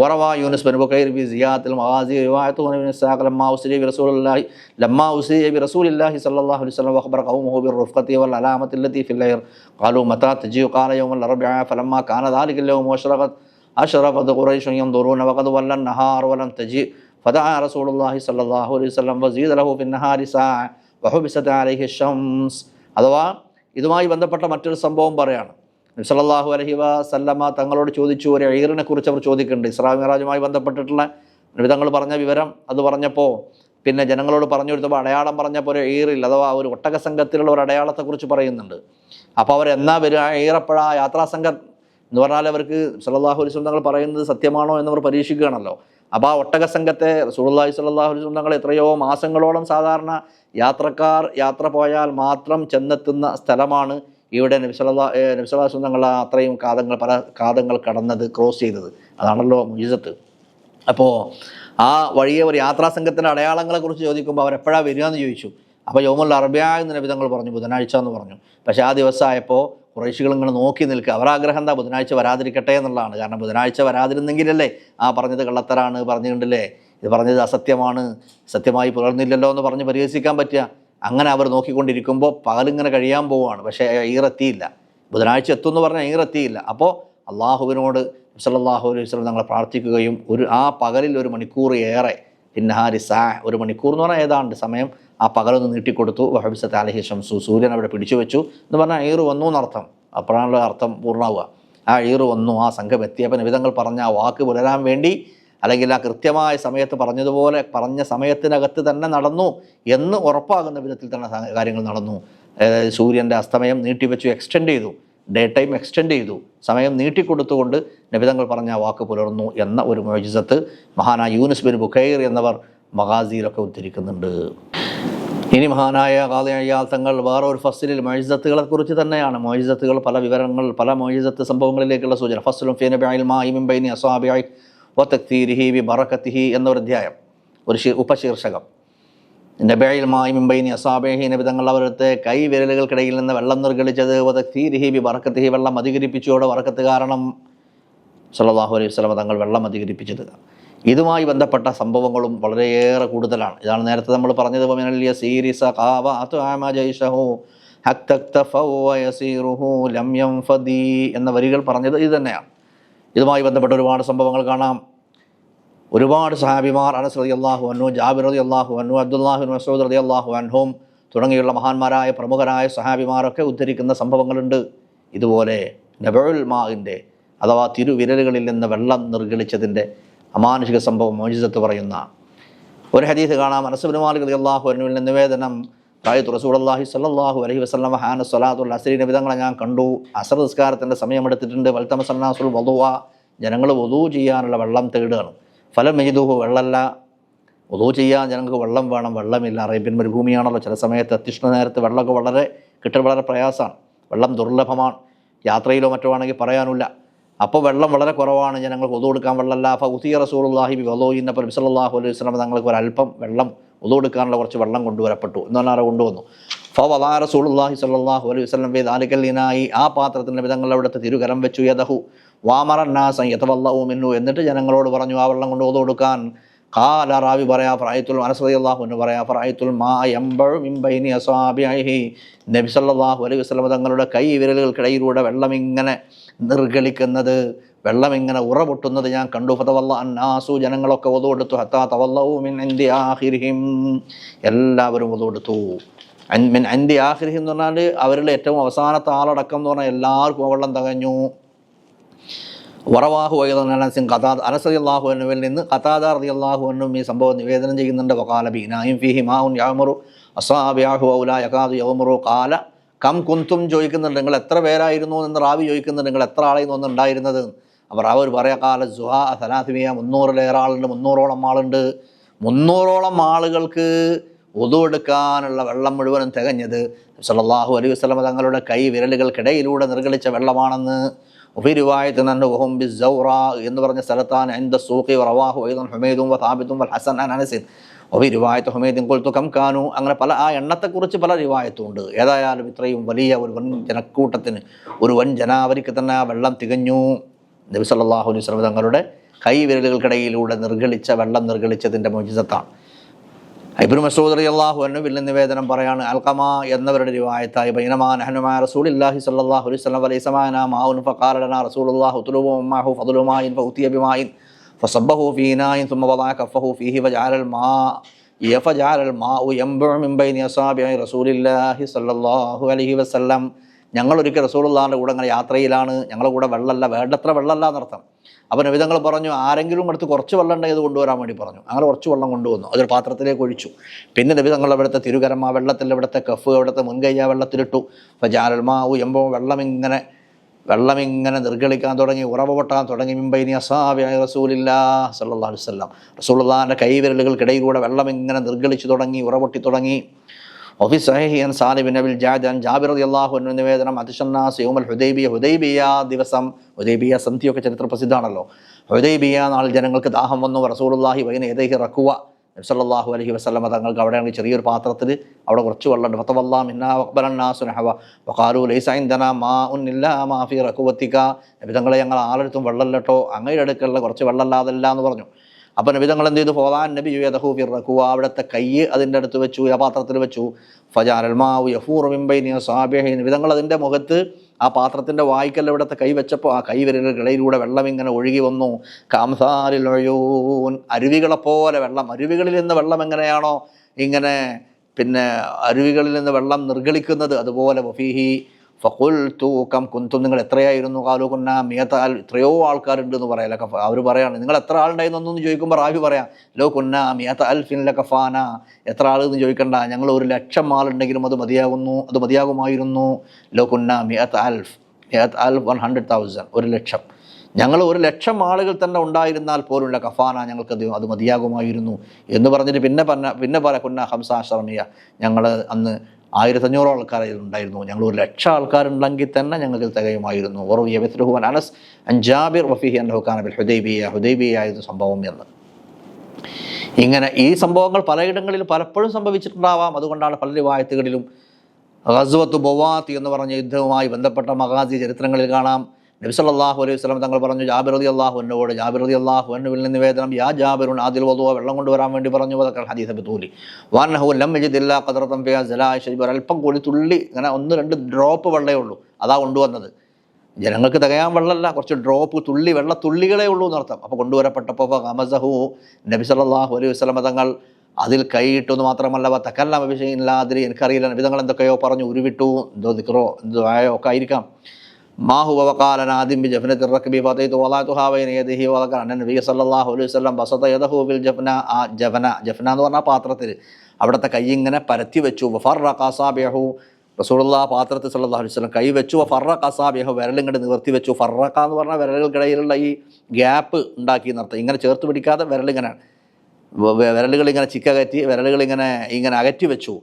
ഉറവ യൂനിസ് ബനുബൈർ ബി സിയാത്തിൽ മഹാസി റിവായത്ത് ലമ്മാ ഉസ്ലി റസൂലി ലമ്മാ ഉസ്ലി ബി റസൂലില്ലാഹി അലൈഹി സ്വലം വഖബർ ഖൗമുഹു ബിർ റുഫഖത്തി വൽ അലാമത്തില്ലത്തി ഫില്ലയർ ഖാലു മതാ തജിയു ഖാല യൗമൽ റബ്യ ഫലമ്മാ കാന ദാലിക യൗമു അശ്റഖത് അശ്റഖത് ഖുറൈഷ് യംദുറൂന വഖദ് വല്ലൻ നഹാർ വലം തജി ഫദാ റസൂലുല്ലാഹി സല്ലാഹു അലൈഹി വസ്ലം വസീദ് അലഹു പിന്നഹാരിസാ വഹുബിസദ് അലഹി ഷംസ് അഥവാ ഇതുമായി ബന്ധപ്പെട്ട മറ്റൊരു സംഭവം പറയാണ്. നബ്സല്ലാഹു അലഹി വസല്ലമ്മ തങ്ങളോട് ചോദിച്ചു ഒരു ഐറിനെ കുറിച്ച് അവർ ചോദിക്കുന്നുണ്ട്. ഇസ്രാ മിറാജുമായി ബന്ധപ്പെട്ടിട്ടുള്ള നബി തങ്ങൾ പറഞ്ഞ വിവരം അത് പറഞ്ഞപ്പോൾ പിന്നെ ജനങ്ങളോട് പറഞ്ഞു കൊടുത്തപ്പോൾ അടയാളം പറഞ്ഞപ്പോൾ ഒരു എയറിൽ അഥവാ ഒരു ഒട്ടക സംഘത്തിലുള്ള ഒരു അടയാളത്തെക്കുറിച്ച് പറയുന്നുണ്ട്. അപ്പോൾ അവർ എന്നാ വരും? ആ എയറപ്പോഴ ആ യാത്രാസംഘം എന്ന് പറഞ്ഞാൽ അവർക്ക് സല്ലാഹു അലിസ്ലം തങ്ങൾ പറയുന്നത് സത്യമാണോ എന്നവർ പരീക്ഷിക്കുകയാണല്ലോ. അപ്പോൾ ആ ഒട്ടക സംഘത്തെ റസൂലുള്ളാഹി സ്വല്ലല്ലാഹു അലൈഹി വസല്ലം തങ്ങൾ എത്രയോ മാസങ്ങളോളം സാധാരണ യാത്രക്കാർ യാത്ര പോയാൽ മാത്രം ചെന്നെത്തുന്ന സ്ഥലമാണ് ഇവിടെ നബി സല്ലല്ലാ ഏ, നബി സല്ലല്ലാഹു അലൈഹി തങ്ങൾ അത്രയും കാതങ്ങൾ പല കാതങ്ങൾ കടന്നത് ക്രോസ് ചെയ്തത്. അതാണല്ലോ മുജിസത്ത്. അപ്പോൾ ആ വഴിയെ ഒരു യാത്രാ സംഘത്തിന്റെ അടയാളങ്ങളെക്കുറിച്ച് ചോദിക്കുമ്പോൾ അവരെപ്പോഴാണ് വരിക എന്ന് ചോദിച്ചു. അപ്പോൾ യോമുൽ അറബിയ എന്ന് നബി തങ്ങൾ പറഞ്ഞു ബുധനാഴ്ച എന്ന് പറഞ്ഞു. പക്ഷേ ആ ദിവസമായപ്പോൾ കുറേശികൾ ഇങ്ങനെ നോക്കി നിൽക്കുക. അവരാഗ്രഹം എന്താ? ബുധനാഴ്ച വരാതിരിക്കട്ടെ എന്നുള്ളതാണ്. കാരണം ബുധനാഴ്ച വരാതിരുന്നെങ്കിലല്ലേ ആ പറഞ്ഞത് കള്ളത്തരാണ് പറഞ്ഞിട്ടുണ്ടല്ലേ ഇത് പറഞ്ഞത് അസത്യമാണ് സത്യമായി പുലർന്നില്ലല്ലോ എന്ന് പറഞ്ഞ് പരിഹസിക്കാൻ പറ്റുക. അങ്ങനെ അവർ നോക്കിക്കൊണ്ടിരിക്കുമ്പോൾ പകലിങ്ങനെ കഴിയാൻ പോവുകയാണ്. പക്ഷേ ഈറെത്തിയില്ല ബുധനാഴ്ച എത്തുമെന്ന് പറഞ്ഞാൽ ഈറെത്തിയില്ല അപ്പോൾ അള്ളാഹുവിനോട് സല്ലല്ലാഹു അലൈഹി വസല്ലം ഞങ്ങൾ പ്രാർത്ഥിക്കുകയും ഒരു ആ പകലിൽ ഒരു മണിക്കൂർ ഏറെ സാ ഒരു മണിക്കൂർ എന്ന് പറഞ്ഞാൽ ഏതാണ്ട് സമയം ആ പകലൊന്ന് നീട്ടിക്കൊടുത്തു. വഹബിസത്ത് അലഹി ഷംസു സൂര്യൻ അവിടെ പിടിച്ചു വെച്ചു. എന്ന് പറഞ്ഞാൽ ഈറ് വന്നു എന്നർത്ഥം. അപ്പോഴാണല്ലോ അർത്ഥം പൂർണമാവുക ആ ഈറ് വന്നു ആ സംഘം എത്തിയപ്പോൾ നിവിധങ്ങൾ പറഞ്ഞ ആ വാക്ക് പുലരാൻ വേണ്ടി അല്ലെങ്കിൽ ആ കൃത്യമായ സമയത്ത് പറഞ്ഞതുപോലെ പറഞ്ഞ സമയത്തിനകത്ത് തന്നെ നടന്നു എന്ന് ഉറപ്പാകുന്ന വിധത്തിൽ തന്നെ കാര്യങ്ങൾ നടന്നു. സൂര്യന്റെ അസ്തമയം നീട്ടിവെച്ചു എക്സ്റ്റെൻഡ് ചെയ്തു. ഡേ ടൈം എക്സ്റ്റെൻഡ് ചെയ്തു. സമയം നീട്ടിക്കൊടുത്തുകൊണ്ട് നബിതങ്ങൾ പറഞ്ഞ വാക്ക് പുലർന്നു എന്ന ഒരു മോജിസത്ത് മഹാനായ യൂനിസ് ബിൻ ബുഖൈർ എന്നവർ മഗാസിയിലൊക്കെ ഉദ്ധരിക്കുന്നുണ്ട്. ഇനി മഹാനായ കാതയാൾ തങ്ങൾ വേറെ ഒരു ഫസ്ലിൽ മൊഴിസത്തുകളെ കുറിച്ച് തന്നെയാണ്. മൊഴിസത്തുകൾ പല വിവരങ്ങൾ പല മൊഴിസത്ത് സംഭവങ്ങളിലേക്കുള്ള സൂചന. ഫസ്ലും ഫീനബിയായി മായിമിബൈനി അസ്വാബിയായി വത്തക്തീരിഹി വി ബറക്കത്തിഹി എന്നൊരു അധ്യായം. ഒരു ഉപശീർഷകം. നബയിൽ ബൈനി അസാബേഹി അവരുടെ കൈ വിരലുകൾക്കിടയിൽ നിന്ന് വെള്ളം നിർഗളിച്ചത് തീരിഹി ബി ബറക്കത്തിഹി വെള്ളം അധികരിപ്പിച്ചോടെ വറക്കത്ത് കാരണം സല്ലല്ലാഹു അലൈഹി വസല്ലമ തങ്ങൾ വെള്ളം അധികരിപ്പിച്ചത്. ഇതുമായി ബന്ധപ്പെട്ട സംഭവങ്ങളും വളരെയേറെ കൂടുതലാണ്. ഇതാണ് നേരത്തെ നമ്മൾ പറഞ്ഞത് ലം യംഫദി എന്ന വരികൾ പറഞ്ഞത് ഇത് തന്നെയാണ്. ഇതുമായി ബന്ധപ്പെട്ട ഒരുപാട് സംഭവങ്ങൾ കാണാം. ഒരുപാട് സഹാബിമാർ അനസ് റതി അള്ളാഹു അന്നു ജാബിർ റതി അള്ളാഹു അന്നു അബ്ദുല്ലാഹു മസൂദ് റതി അള്ളാഹു അൻഹും തുടങ്ങിയുള്ള മഹാന്മാരായ പ്രമുഖരായ സഹാബിമാരൊക്കെ ഉദ്ധരിക്കുന്ന സംഭവങ്ങളുണ്ട്. ഇതുപോലെ നബുൽ മാഹിന്റെ അഥവാ തിരുവിരലുകളിൽ നിന്ന് വെള്ളം നിർഗളിച്ചതിന്റെ അമാനുഷിക സംഭവം മോചിതത്ത് പറയുന്ന ഒരു ഹദീസ് കാണാം. അനസുബിൻ മാലിക് റതി അള്ളാഹു അനുവിൽ നിന്ന് നിവേദനം റായത്ത് റസൂൽ അള്ളാഹി സല്ലാഹു അലഹി വസ്ലം ഹാന സ്വലാത്തുൽ അസരി നബിതങ്ങളെ ഞാൻ കണ്ടു. അസർ നിസ്കാരത്തിന്റെ സമയമെടുത്തിട്ടുണ്ട്. വൽത്തമ സന്നാസുൽ വധുവ ജനങ്ങൾ വധു ചെയ്യാനുള്ള വെള്ളം തേടുകയാണ്. ഫലം മെയ്തു വെള്ളമല്ല. ഒതോ ചെയ്യാൻ ഞങ്ങൾക്ക് വെള്ളം വേണം. വെള്ളമില്ല. അറേബ്യൻ മരുഭൂമിയാണല്ലോ. ചില സമയത്ത് അത്യുഷ്ണ നേരത്ത് വെള്ളമൊക്കെ വളരെ കിട്ടൽ വളരെ പ്രയാസമാണ്. വെള്ളം ദുർലഭമാണ്. യാത്രയിലോ മറ്റോ ആണെങ്കിൽ പറയാനില്ല അപ്പോൾ വെള്ളം വളരെ കുറവാണ്. ഞങ്ങൾക്ക് ഒതു കൊടുക്കാൻ വെള്ളമല്ല. അപ്പോൾ ഉസിയ റസൂലുള്ളാഹി ബി വലോയിന്നപ്പോൾ വിസലാഹു അലൈഹി വസ്ലം തങ്ങൾക്ക് ഒരല്പം വെള്ളം ഒതു കൊടുക്കാനുള്ള കുറച്ച് വെള്ളം കൊണ്ടുവരപ്പെട്ടു. എന്ന് പറഞ്ഞാൽ കൊണ്ടുവന്നു? ഫോ വലാ റസൂലുള്ളാഹി സ്വല്ലല്ലാഹു അലൈഹി വസ്ലം വേദ് ദാലിക്കല്ലിനായി ആ പാത്രത്തിന്റെ വിധങ്ങൾ അവിടുത്തെ തിരുകരം വെച്ചു. യദഹു. യതവല്ലഹു മിന്നു എന്നിട്ട് ജനങ്ങളോട് പറഞ്ഞു ആ വെള്ളം കൊണ്ട് ഒതു കൊടുക്കാൻ. കാല റാവി പറയാ ഫറായത്തുൽ മനസ്രതി അള്ളാഹു എന്ന് പറയാ ഫറായത്തുൽ മാ എമ്പഴും ഇമ്പൈനി അസാബിയായി നബി അലൈഹി വസല്ലം തങ്ങളുടെ കൈ വിരലുകൾക്കിടയിലൂടെ വെള്ളം ഇങ്ങനെ നിർഗളിക്കുന്നത് വെള്ളം ഇങ്ങനെ ഉറപൊട്ടുന്നത് ഞാൻ കണ്ടു. ഫതവല്ല അന്നാസു ജനങ്ങളൊക്കെ ഒതുകൊടുത്തു ഹത്താ തവല്ലവും അൻദി ആഹിരിഹിം എല്ലാവരും ഒതുകൊടുത്തു അൻ- മിൻ അൻദി ആഹിരിഹിം എന്ന് പറഞ്ഞാൽ അവരുടെ ഏറ്റവും അവസാനത്തെ ആളടക്കം എന്ന് പറഞ്ഞാൽ എല്ലാവർക്കും വെള്ളം തികഞ്ഞു. വറവാഹു അനസിൻ കഥാ അനസതി അള്ളാഹു എന്നുവിൽ നിന്ന് കഥാദ അതി അള്ളാഹു എന്നും ഈ സംഭവം നിവേദനം ചെയ്യുന്നുണ്ട്. വകാല ബീനായും ഫിഹി മാഉൻ യാമുറു അസാബിയാഹു ഔല യകാദു യൗമുറു. കാല കം കുന്തും ചോദിക്കുന്നുണ്ട് നിങ്ങൾ എത്ര പേരായിരുന്നു എന്ന് റാവി ചോദിക്കുന്നുണ്ട് നിങ്ങൾ എത്ര ആളായിരുന്നു ഒന്ന് ഉണ്ടായിരുന്നത്? അപ്പോൾ ഒരു പറയാ കാല സുഹാ സലാസിമിയ മുന്നൂറിലേറെ ആളുണ്ട് മുന്നൂറോളം ആളുണ്ട്. മുന്നൂറോളം ആളുകൾക്ക് ഒതുവെടുക്കാനുള്ള വെള്ളം മുഴുവനും തികഞ്ഞത്. സല്ലല്ലാഹു അലൈഹി വസല്ലം തങ്ങളുടെ കൈ വിരലുകൾക്കിടയിലൂടെ നിർഗളിച്ച വെള്ളമാണെന്ന് എന്ന് പറഞ്ഞ സ്ഥലത്താണ് കാനു അങ്ങനെ പല ആ എണ്ണത്തെക്കുറിച്ച് പല റിവായത്തും ഉണ്ട് ഏതായാലും ഇത്രയും വലിയ ഒരു വൻ ജനക്കൂട്ടത്തിന് ഒരു വൻ ജനാവലിക്ക് തന്നെ ആ വെള്ളം തികഞ്ഞു. നബി സല്ലല്ലാഹു അലൈഹി തങ്ങളുടെ കൈ വിരലുകൾക്കിടയിലൂടെ നിർഗളിച്ച വെള്ളം നിർഗളിച്ചതിന്റെ മോചിതത്താണ് ഇബ്രു മസൂദ് അലി അള്ളാഹു അനുവിൽ നിന്ന് നിവേദനം പറയാണ് അൽക്കമ എന്നവരുടെ റിവായത്തായി ബൈനമാൻ ഹനുമായ റസൂൽ ഇല്ലാഹി സല്ലാഹു അലൈഹി സ്വലം വലൈസമാന മാവുൻ ഫക്കാലന റസൂൽ അള്ളാഹു തുലുമാഹു ഫതുലുമായിൻ ഫൗത്തിയബിമായിൻ ഫസബ്ബഹു ഫീനായിൻ സുമ വലാ കഫഹു ഫീഹി വജാലൽ മാ യഫജാലൽ മാ യംബു മിൻ ബൈനി അസാബിഅ റസൂലില്ലാഹി സല്ലല്ലാഹു അലൈഹി വസല്ലം ഞങ്ങൾ ഒരിക്കൽ റസൂലുള്ളാഹിന്റെ കൂടെ അങ്ങനെ യാത്രയിലാണ് ഞങ്ങളുടെ കൂടെ വെള്ളമല്ല വേണ്ടത്ര വെള്ളമല്ല എന്നർത്ഥം അപ്പോൾ നബിതങ്ങൾ പറഞ്ഞു ആരെങ്കിലും അടുത്ത് കുറച്ച് വെള്ളം ഉണ്ടായത് കൊണ്ടുവരാൻ വേണ്ടി പറഞ്ഞു. അങ്ങനെ കുറച്ച് വെള്ളം കൊണ്ടുവന്നു അതൊരു പാത്രത്തിലേക്ക് ഒഴിച്ചു. പിന്നെ നബിതങ്ങൾ അവിടുത്തെ തിരുകരം വെള്ളത്തിൽ ഇവിടുത്തെ കഫ് അവിടുത്തെ മുൻകൈ വെള്ളത്തിലിട്ടു. അപ്പോൾ ജാലൽമാവ് എമ്പോൾ വെള്ളം ഇങ്ങനെ വെള്ളം ഇങ്ങനെ നിർഗളിക്കാൻ തുടങ്ങി ഉറവ് പൊട്ടാൻ തുടങ്ങി. മിമ്പൈനി അസാവ്യായ റസൂലില്ലാ സല്ലാ അലുസല്ലാം റസൂലുള്ളാഹിന്റെ കൈവിരലുകൾക്കിടയിലൂടെ വെള്ളം ഇങ്ങനെ നിർഗളിച്ചു തുടങ്ങി ഉറവൊട്ടി തുടങ്ങി. ഒഫി സഹീൻ സാലിബിൻ അബിൽ ജാജൻ ജാബിർ അള്ളാഹു എന്ന നിവേദനം അതിഷന്നാസ് യോമൽ ഹുദൈബിയ ഹുദൈബിയ ദിവസം. ഹുദൈബിയ സന്ധിയൊക്കെ ചരിത്ര പ്രസിദ്ധമാണല്ലോ. ഹുദൈബിയ നാൾ ജനങ്ങൾക്ക് ദാഹം വന്നു. റസൂലുല്ലാഹി വൈന ഏതൈഹി നബി സല്ലല്ലാഹു അലൈഹി വസല്ലം തങ്ങൾക്ക് അവിടെയാണെങ്കിൽ ചെറിയൊരു പാത്രത്തിൽ അവിടെ കുറച്ച് വെള്ളമുണ്ട് ഫത്തവല്ലാ മിന്നാ അക്ബലന്നാസുനഹവ വക്കാലു ലൈസൈന്ദന മാ ഉന്നില്ല മാഫി റക്കുവത്തിക്ക നബി തങ്ങളെ ഞങ്ങൾ ആളെടുത്തും വെള്ളമല്ലട്ടോ. അങ്ങയുടെ അടുക്കുള്ള കുറച്ച് വെള്ളം വെള്ളമല്ലാതല്ല എന്ന് പറഞ്ഞു. അപ്പം നബിതങ്ങൾ എന്ത് ചെയ്തു? ഫോദാൻ നബി യദഹു ഫിർ റക്കുവ അവിടുത്തെ കൈ അതിന്റെ അടുത്ത് വെച്ചു പാത്രത്തിൽ വെച്ചു. ഫജാൽ മാവു യഫൂർ മിമ്പൈനി സാബിഹി നബി തങ്ങൾ അതിന്റെ മുഖത്ത് ആ പാത്രത്തിന്റെ വായിക്കല്ല ഇവിടുത്തെ കൈ വെച്ചപ്പോൾ ആ കൈ വിരലുകളിലൂടെ വെള്ളം ഇങ്ങനെ ഒഴുകി വന്നു. കാംസാരിൽ അരുവികളെ പോലെ വെള്ളം. അരുവികളിൽ നിന്ന് വെള്ളം എങ്ങനെയാണോ ഇങ്ങനെ പിന്നെ അരുവികളിൽ നിന്ന് വെള്ളം നിർഗളിക്കുന്നത്. അതുപോലെ വഫീഹി ഫഖുൽ തൂക്കം കുന്തും. നിങ്ങൾ എത്രയായിരുന്നു? കാലു കുന്ന മിയത്ത എത്രയോ ആൾക്കാരുണ്ട് എന്ന് പറയാലൊക്കെ അവർ പറയാണ് നിങ്ങൾ എത്ര ആളുണ്ടായിരുന്നൊന്നും? ചോദിക്കുമ്പോൾ റാവി പറയാം ലോ കുന്ന മിയത്ത അൽ ഫിൻ കഫാന എത്ര ആൾ എന്ന് ചോദിക്കണ്ട. ഞങ്ങൾ ഒരു ലക്ഷം ആളുണ്ടെങ്കിലും അത് മതിയാകുന്നു അത് മതിയാകുമായിരുന്നു. ലോ കുന്ന മിയത്ത് അൽഫ് മിയത്ത് അൽഫ് വൺ ഹൺഡ്രഡ് തൗസൻഡ് ഒരു ലക്ഷം. ഞങ്ങൾ ഒരു ലക്ഷം ആളുകൾ തന്നെ ഉണ്ടായിരുന്നാൽ പോലുള്ള കഫാന ഞങ്ങൾക്ക് അത് മതിയാകുമായിരുന്നു എന്ന് പറഞ്ഞിട്ട് പിന്നെ പറഞ്ഞ പിന്നെ പറ കുന്ന ഹംസാശ്രമിയ ഞങ്ങൾ അന്ന് ആയിരത്തഞ്ഞൂറ് ആൾക്കാർ ഉണ്ടായിരുന്നു. ഞങ്ങൾ ഒരു ലക്ഷം ആൾക്കാരുണ്ടെങ്കിൽ തന്നെ ഞങ്ങൾക്ക് തികയുമായിരുന്നു. ഓർവിയ അനസ് അഞ്ചാബിർ വഫീഹി അൻഹുഖാനബിൽ ഖാന ഹുദൈബിയ ഹുദൈബിയായിരുന്നു സംഭവം എന്ന്. ഇങ്ങനെ ഈ സംഭവങ്ങൾ പലയിടങ്ങളിൽ പലപ്പോഴും സംഭവിച്ചിട്ടുണ്ടാവാം. അതുകൊണ്ടാണ് പല റിവായത്തുകളിലും ഗസ്വത്ത് ബൊവാത്തി എന്ന് പറഞ്ഞ യുദ്ധവുമായി ബന്ധപ്പെട്ട മഹാദി ചരിത്രങ്ങളിൽ കാണാം. നബി സല്ലല്ലാഹു അലൈഹി വസല്ലം തങ്ങൾ പറഞ്ഞു ജാബിർ അലി അള്ളാഹു എന്നോട് ജാബിർ അലി അള്ളാഹു എന്നുവിൽ നിന്ന് യാ ജാബിറുൻ ആദിൽ വധുവ വെള്ളം കൊണ്ടുവരാൻ വേണ്ടി പറഞ്ഞു വതക്കൽ ഹദീസ് ബിതൂലി വാനഹു ലം യജിദില്ല ഖദറതൻ ഫിയ സലായ ഷജബർ അല്പം കൂടി തുള്ളി ഇങ്ങനെ ഒന്ന് രണ്ട് ഡ്രോപ്പ് വെള്ളമേ ഉള്ളൂ അതാ കൊണ്ടുവന്നത്. ജനങ്ങൾക്ക് തികയാൻ വെള്ളമല്ല കുറച്ച് ഡ്രോപ്പ് തുള്ളി വെള്ള തുള്ളികളേ ഉള്ളൂ എന്നർത്ഥം. അപ്പോൾ കൊണ്ടുവരപ്പെട്ടപ്പോൾ ഹമസഹു നബി സല്ലല്ലാഹു അലൈഹി വസല്ലം തങ്ങൾ അതിൽ കൈയിട്ടു എന്ന് മാത്രമല്ല തക്കല്ലാം അഭിഷേകില്ലാതിരി എനിക്കറിയില്ല നബി തങ്ങൾ എന്തൊക്കെയോ പറഞ്ഞു ഉരുവിട്ടു എന്തോ നിക്കറോ എന്തോ ആയോ ഒക്കെ ആയിരിക്കാം. മാഹു വക്കാലൻ ആദിം ബി ജഫ്ന തിറക്കബി ഫതൈത്തു വലാത്തുഹാവൈന യദിഹി വലക്കൻ അന്ന നബി സല്ലല്ലാഹു അലൈഹി വസല്ലം ബസത യദഹു ബിൽ ജഫ്ന ആ ജഫന ജഫ്ന എന്ന് പറഞ്ഞാൽ പാത്രത്തിൽ അവിടുത്തെ കൈ ഇങ്ങനെ പരത്തി വെച്ചു. വഫറ കസാബിയഹു പാത്രത്തിൽ സല്ലല്ലാഹു അലൈഹി വസല്ലം കൈ വെച്ചു. ഫറ കസാബിയഹു വിരൽ ഇങ്ങോട്ട് നിവർത്തി വെച്ചു. ഫറക്ക എന്ന് പറഞ്ഞാൽ വിരലുകൾക്കിടയിലുള്ള ഈ ഗ്യാപ്പ് ഉണ്ടാക്കി നിർത്തുക ഇങ്ങനെ ചേർത്ത് പിടിക്കാതെ വിരലിങ്ങനെ വിരലുകൾ ഇങ്ങനെ ചിക്കകറ്റി വിരലുകൾ ഇങ്ങനെ ഇങ്ങനെ അകറ്റി വെച്ചു.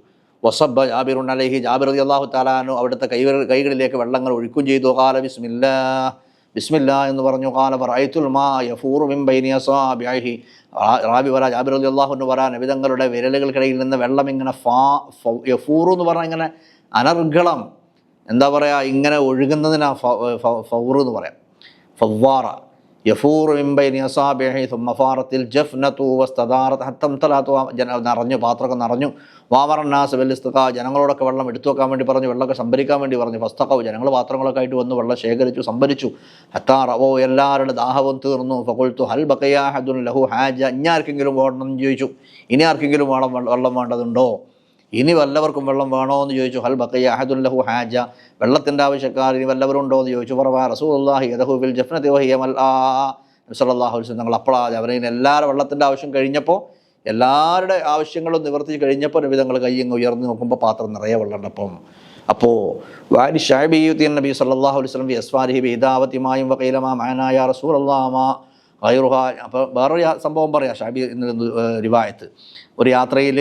വസബ ജാബിറുൻ അലഹി ജാബിർ അലി അള്ളാഹു താലാനു അവിടുത്തെ കൈ കൈകളിലേക്ക് വെള്ളങ്ങൾ ഒഴിക്കും ചെയ്തു. കാല ബിസ്മില്ല ബിസ്മില്ല എന്ന് പറഞ്ഞു. കാല റൈത്തുൽ മാ യഫൂറു മിൻ ബൈനി അസാബിഹി റാബി വര ജാബിർ അലി അള്ളാഹു എന്ന് പറയാൻ നബിതങ്ങളുടെ വിരലുകൾക്കിടയിൽ നിന്ന് വെള്ളം ഇങ്ങനെ ഫാ യഫൂറു എന്ന് പറഞ്ഞാൽ ഇങ്ങനെ അനർഗളം. എന്താ പറയുക ഇങ്ങനെ ഒഴുകുന്നതിനാ ഫ- ഫ- എന്ന് പറയാം. ഫവ്വാറ. യഫൂർബൈസാബിഹിഫാറത്തിൽ ജന നിറഞ്ഞു പാത്രമൊക്കെ നിറഞ്ഞു. വാമറന്നാസ് വെല്ലിസ്തക ജനങ്ങളോടൊക്കെ വെള്ളം എടുത്തു വെക്കാൻ വേണ്ടി പറഞ്ഞു വെള്ളമൊക്കെ സംഭരിക്കാൻ വേണ്ടി പറഞ്ഞു. ഫസ്തക്കാവ് ജനങ്ങൾ പാത്രങ്ങളൊക്കെ ആയിട്ട് വന്ന് വെള്ളം ശേഖരിച്ചു സംഭരിച്ചു. ഹത്താറവോ എല്ലാവരുടെ ദാഹവും തീർന്നു. ഫകുൽത്തു ഹൽ ബക്കയാ ഹദുൻ ലഹു ഹാജ. ഇനി ആർക്കെങ്കിലും ഓടണം ചോദിച്ചു. ഇനി ആർക്കെങ്കിലും വെള്ളം വെള്ളം വേണ്ടതുണ്ടോ? ഇനി വല്ലവർക്കും വെള്ളം വേണോ എന്ന് ചോദിച്ചു. ഹൽ ബക്കയ്യ അഹദുല്ലഹു ലഹു ഹാജ. വെള്ളത്തിന്റെ ആവശ്യക്കാർ ഇനി വല്ലവരും ഉണ്ടോ എന്ന് ചോദിച്ചു. പറവാ റസൂലുള്ളാഹി യദഹുബിൽ ബിൽ ജഫ്നതി വഹിയ മൽആ സല്ലല്ലാഹു അലൈഹി വസല്ലം ഞങ്ങൾ അപ്പോഴാ അവരിന് എല്ലാവരും വെള്ളത്തിന്റെ ആവശ്യം കഴിഞ്ഞപ്പോൾ എല്ലാവരുടെ ആവശ്യങ്ങളും നിവർത്തിച്ച് കഴിഞ്ഞപ്പോൾ നബിതങ്ങൾ കൈ അങ്ങ് ഉയർന്നു നോക്കുമ്പോൾ പാത്രം നിറയെ വെള്ളം അപ്പം അപ്പോൾ വാരി ഷാബിയുദ്ദീൻ നബി സല്ലല്ലാഹു അലൈഹി വസല്ലം ബി അസ്വാരി ബി ഇദാവത്തിമായും വകയിലമാ മാനായ റസൂലല്ലാമാ ഗൈറുഹ അപ്പോൾ വേറൊരു സംഭവം പറയാം ഷാബി എന്ന് റിവായത്ത്. ഒരു യാത്രയിൽ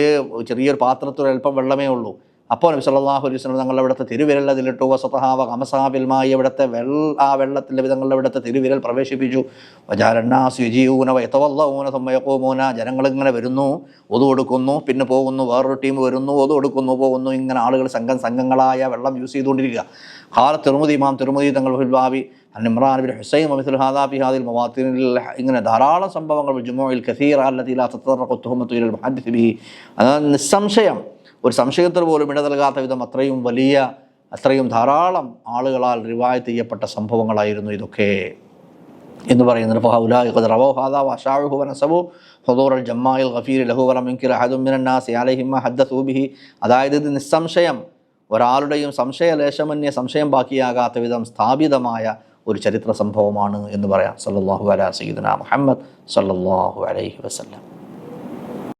ചെറിയൊരു പാത്രത്തിൽ അല്പം വെള്ളമേ ഉള്ളൂ. അപ്പോൾ നബി സല്ലല്ലാഹു അലൈഹി വസല്ലം തങ്ങളുടെ അവിടുത്തെ തിരുവിരൽ അതിലിട്ടു വസതഹാവ കമസാബിൽമായി അവിടുത്തെ വെൾ ആ വെള്ളത്തിൽ തങ്ങളുടെ അവിടുത്തെ തിരുവിരൽ പ്രവേശിപ്പിച്ചു. വജാരന്നാസ് യുജീഊന വയത്തവല്ലൂന സമ്മയക്കോമൂന ജനങ്ങളിങ്ങനെ വരുന്നു ഒതു കൊടുക്കുന്നു പിന്നെ പോകുന്നു വേറൊരു ടീം വരുന്നു ഒതു കൊടുക്കുന്നു പോകുന്നു. ഇങ്ങനെ ആളുകൾ സംഘം സംഘങ്ങളായ വെള്ളം യൂസ് ചെയ്തുകൊണ്ടിരിക്കുക. ഹാല തിരുമതി ഇമാം തിരുമതി തങ്ങൾ ഫുൽബാബി അനിമ്രാൻ ബിൻ ഹുസൈൻ അമിസുൽ ഹാദാ ഫി ഹാദിൽ മവാത്തിനിൽ ഇങ്ങനെ ധാരാളം സംഭവങ്ങൾ ജുമോയിൽ കസീർ അല്ലാത്ത ബിഹി. നിസ്സംശയം ഒരു സംശയത്തിന് പോലും ഇട നൽകാത്ത വിധം അത്രയും വലിയ അത്രയും ധാരാളം ആളുകളാൽ റിവായത്ത് ചെയ്യപ്പെട്ട സംഭവങ്ങളായിരുന്നു ഇതൊക്കെ. എന്ന് പറയുന്നത് ജമ്മായിൽ ഗഫീർ ലഹു വലം യുൻകിർ അഹദും മിനൻ നാസി അലൈഹിം മാ ഹദ്ദസൂ ബിഹി. അതായത് ഇത് നിസ്സംശയം ഒരാളുടെയും സംശയലേശമന്യ സംശയം ബാക്കിയാകാത്ത വിധം സ്ഥാപിതമായ ഒരു ചരിത്ര സംഭവമാണ് എന്ന് പറയാം. സല്ലാഹു അലാ സീദന മുഹമ്മദ് സല്ലാഹു അലൈഹി വസല്ലം.